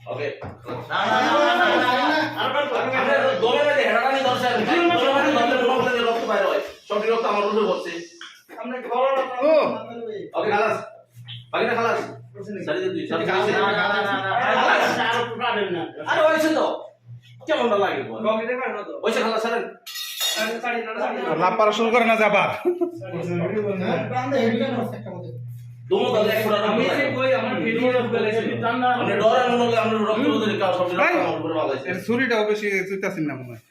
ওকে না। না না না রক্ত বাইরে হয়। আমার ওকে খালাস। না আরও তো কেমন লাগে খালাস লাভ পারা শুরু করে না যাবার ডরে মনে ছুরিটাও বেশি চুইতাছেন না মনে হয়।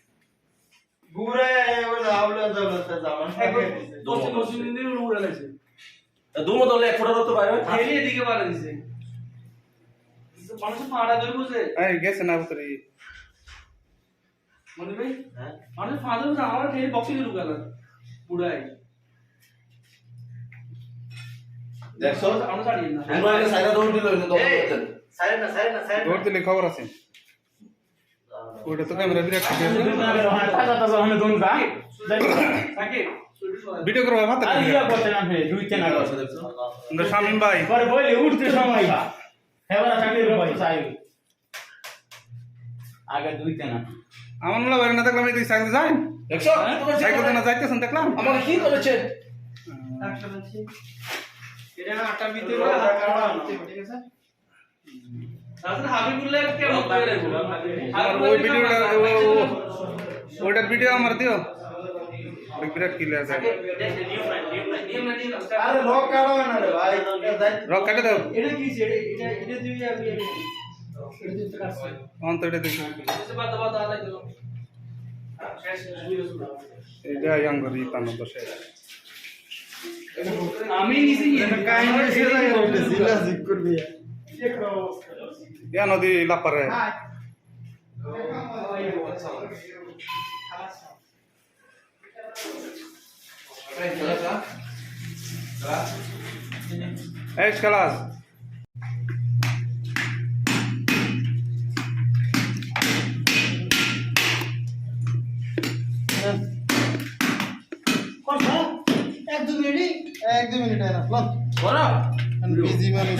দুমো তাহলে এক ফুটা রক্ত বাইরে ফেলে এদিকে মারা দিছে। মানুষ ফাড়া ধরে বুঝে এই গেছে না ভিতরে মনে ভাই? মানুষ ফাড়া ধরে আমার ফেলে বক্সে ঢুকে পুরাই। দেখছ? আমরা ছাড়িয়ে না আমরা সাইরা দৌড় দিল কিন্তু দৌড় দিতেন সাইড না সাইড না সাইড দৌড় দিলে খবর আছে। ওইটা তো ক্যামেরা বিরাট ঠিক আছে দোন ভিডিও করব আর ইয়া করতে না ফে দুই তিন আমরা শামিম ভাই। পরে বলি উঠতে সময় বা চাকরির ভাই চাই আগে দুই তিন আমার মনে হয় না দেখলাম এই দুই সাইকেল যায় দেখছ? সাইকেল না যাইতেছেন দেখলাম। আমাকে কি করেছে? এটা না আটটা ভিতরে ঠিক আছে? তাহলে হাবিবুল্লাহ কেমন করে লাগল আর ওই ভিডিওটা ও- ও- ওইটার ভিডিও আমার দিও ওই বিরাট ক্লিয়ার যায় নিয়ম না নিয়ম আরে রক কাটা হয় না রে ভাই রক কাটে দাও এটা কি এটা এটা এটা তুই আমি আমি অন্ত এটা দেখি সে বাদ বাদ আলাই দিল শেষ ভিডিও শুরু এটা ইয়াং করি তানো তো শেষ আমি নিজে কাহিনী শেষ হয়ে গেছে জিলা জিক করবি ইয়া নদী লাভ পারে এই খেলাস এক দু মিনিট এক দু মিনিট না লন বড় বিজি মানুষ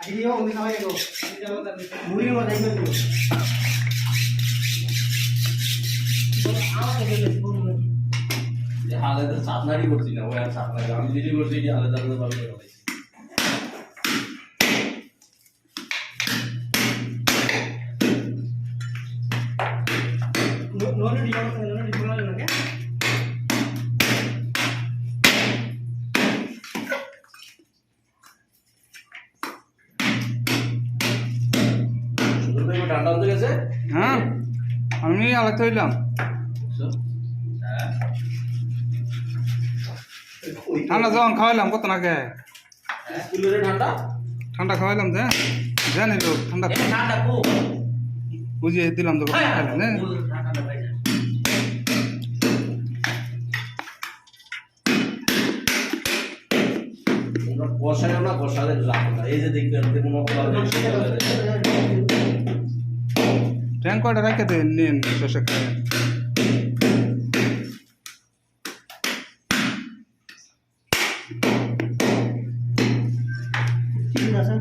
দিও উনি খাওয়াই দেবো মুড়ি মতো দাইতে দিও হালে তো সাতনারি করছি না ওই আর সাতনারি আমি যেটি করছি এটি হালে দাঁড়াতে পারবে না নোনে দিও নোনে দিও না ঠান্ডা হতে গেছে? হ্যাঁ আমি আলাদা হইলাম। ঠান্ডা যখন খাওয়াইলাম কত নাকে স্কুলের ঠান্ডা? ঠান্ডা খাওয়াইলাম যে জানি তো ঠান্ডা বুঝিয়ে দিলাম তো খাইলাম হ্যাঁ। তোমরা বসায়ও না বসালে এই যে দেখতে মনে ট্যাঙ্ক কয়টা রেখে দে নিন শেষে খাই ঠিক আছে